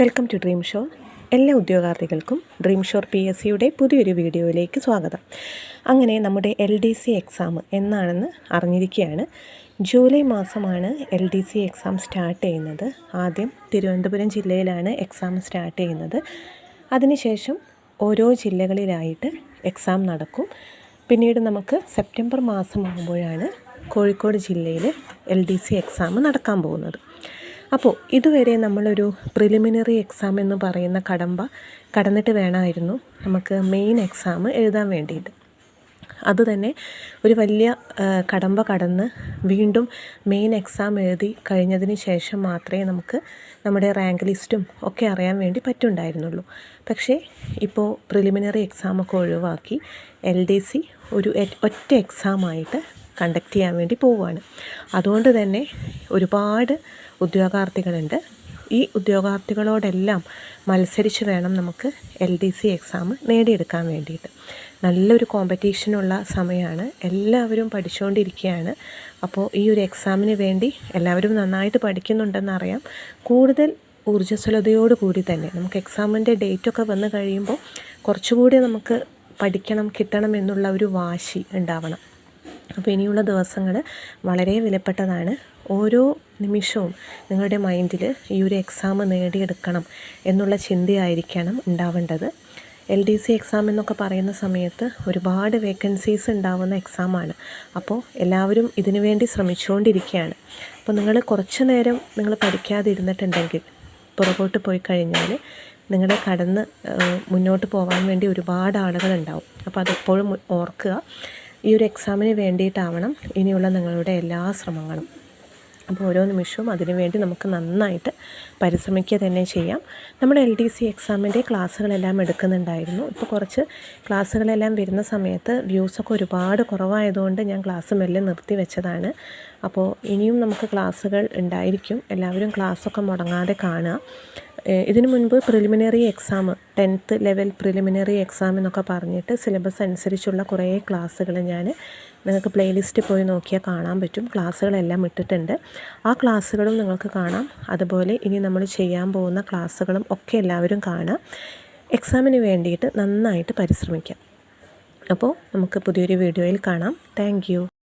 Welcome to dream show. എല്ലാ ഉദ്യോഗാർത്ഥികൾക്കും dream shore P S സിയുടെ പുതിയൊരു വീഡിയോയിലേക്ക് സ്വാഗതം. അങ്ങനെ നമ്മുടെ എൽ ഡി സി എക്സാം എന്നാണെന്ന് അറിഞ്ഞിരിക്കുകയാണ്. ജൂലൈ മാസമാണ് L D C exam start ചെയ്യുന്നത്. ആദ്യം തിരുവനന്തപുരം ജില്ലയിലാണ് എക്സാം സ്റ്റാർട്ട് ചെയ്യുന്നത്. അതിനുശേഷം ഓരോ ജില്ലകളിലായിട്ട് എക്സാം നടക്കും. പിന്നീട് നമുക്ക് സെപ്റ്റംബർ മാസമാകുമ്പോഴാണ് കോഴിക്കോട് ജില്ലയിൽ എൽ ഡി സി എക്സാം നടക്കാൻ പോകുന്നത്. അപ്പോൾ ഇതുവരെ നമ്മളൊരു പ്രിലിമിനറി എക്സാം എന്ന് പറയുന്ന കടമ്പ കടന്നിട്ട് വേണമായിരുന്നു. നമുക്ക് മെയിൻ എക്സാം എഴുതാൻ വേണ്ടിയിട്ട്. അതുതന്നെ ഒരു വലിയ കടമ്പ കടന്ന് വീണ്ടും മെയിൻ എക്സാം എഴുതി കഴിഞ്ഞതിന് ശേഷം മാത്രമേ നമുക്ക് നമ്മുടെ റാങ്ക് ലിസ്റ്റും ഒക്കെ അറിയാൻ വേണ്ടി പറ്റുണ്ടായിരുന്നുള്ളൂ. പക്ഷേ ഇപ്പോൾ പ്രിലിമിനറി എക്സാമൊക്കെ ഒഴിവാക്കി എൽ ഡി സി ഒരു ഒറ്റ എക്സാമായിട്ട് കണ്ടക്ട് ചെയ്യാൻ വേണ്ടി പോവുകയാണ്. അതുകൊണ്ട് തന്നെ ഒരുപാട് ഉദ്യോഗാർത്ഥികളുണ്ട്. ഈ ഉദ്യോഗാർത്ഥികളോടെല്ലാം മത്സരിച്ച് വേണം നമുക്ക് എൽ ഡി സി എക്സാം നേടിയെടുക്കാൻ വേണ്ടിയിട്ട്. നല്ലൊരു കോമ്പറ്റീഷനുള്ള സമയമാണ്. എല്ലാവരും പഠിച്ചുകൊണ്ടിരിക്കുകയാണ് അപ്പോൾ ഈ ഒരു എക്സാമിന് വേണ്ടി എല്ലാവരും നന്നായിട്ട് പഠിക്കുന്നുണ്ടെന്നറിയാം. കൂടുതൽ ഊർജസ്വലതയോട് കൂടി തന്നെ നമുക്ക് എക്സാമിന്റെ ഡേറ്റൊക്കെ വന്നു കഴിയുമ്പോൾ കുറച്ചുകൂടി നമുക്ക് പഠിക്കണം കിട്ടണം എന്നുള്ള ഒരു വാശി ഉണ്ടാവണം. അപ്പോൾ ഇനിയുള്ള ദിവസങ്ങൾ വളരെ വിലപ്പെട്ടതാണ്. ഓരോ നിമിഷവും നിങ്ങളുടെ മൈൻഡിൽ ഈ ഒരു എക്സാം നേടിയെടുക്കണം എന്നുള്ള ചിന്തയായിരിക്കണം ഉണ്ടാവേണ്ടത്. എൽ ഡി സി എക്സാം എന്നൊക്കെ പറയുന്ന സമയത്ത് ഒരുപാട് വേക്കൻസീസ് ഉണ്ടാവുന്ന എക്സാമാണ് അപ്പോൾ എല്ലാവരും ഇതിനു വേണ്ടി ശ്രമിച്ചുകൊണ്ടിരിക്കുകയാണ്. അപ്പോൾ നിങ്ങൾ കുറച്ച് നേരം നിങ്ങൾ പഠിക്കാതെ ഇരുന്നിട്ടുണ്ടെങ്കിൽ പുറകോട്ട് പോയി കഴിഞ്ഞാൽ നിങ്ങളെ കടന്ന് മുന്നോട്ട് പോകാൻ വേണ്ടി ഒരുപാട് ആളുകളുണ്ടാവും അപ്പോൾ അതെപ്പോഴും ഓർക്കുക. ഈ ഒരു എക്സാമിന് വേണ്ടിയിട്ടാവണം ഇനിയുള്ള നിങ്ങളുടെ എല്ലാ ശ്രമങ്ങളും. അപ്പോൾ ഓരോ നിമിഷവും അതിനുവേണ്ടി നമുക്ക് നന്നായിട്ട് പരിശ്രമിക്കുക തന്നെ ചെയ്യാം. നമ്മുടെ എൽ ഡി സി എക്സാമിന്റെ ക്ലാസ്സുകളെല്ലാം എടുക്കുന്നുണ്ടായിരുന്നു. ഇപ്പോൾ കുറച്ച് ക്ലാസ്സുകളെല്ലാം വരുന്ന സമയത്ത് വ്യൂസൊക്കെ ഒരുപാട് കുറവായതുകൊണ്ട് ഞാൻ ക്ലാസ് മെല്ലെ നിർത്തി വെച്ചതാണ്. അപ്പോൾ ഇനിയും നമുക്ക് ക്ലാസ്സുകൾ ഉണ്ടായിരിക്കും. എല്ലാവരും ക്ലാസ്സൊക്കെ മുടങ്ങാതെ കാണുക. ഇതിനു മുൻപ് preliminary exam tenth level preliminary exam എന്നൊക്കെ പറഞ്ഞിട്ട് സിലബസ് അനുസരിച്ചുള്ള കുറേ ക്ലാസ്സുകൾ ഞാൻ നിങ്ങൾക്ക് പ്ലേലിസ്റ്റ് പോയി നോക്കിയാൽ കാണാൻ പറ്റും. ക്ലാസ്സുകളെല്ലാം ഇട്ടിട്ടുണ്ട്. ആ ക്ലാസ്സുകളും നിങ്ങൾക്ക് കാണാം. അതുപോലെ ഇനി നമ്മൾ ചെയ്യാൻ പോകുന്ന ക്ലാസ്സുകളും ഒക്കെ എല്ലാവരും കാണാം. എക്സാമിന് വേണ്ടിയിട്ട് നന്നായിട്ട് പരിശ്രമിക്കാം. അപ്പോൾ നമുക്ക് പുതിയൊരു വീഡിയോയിൽ കാണാം. താങ്ക്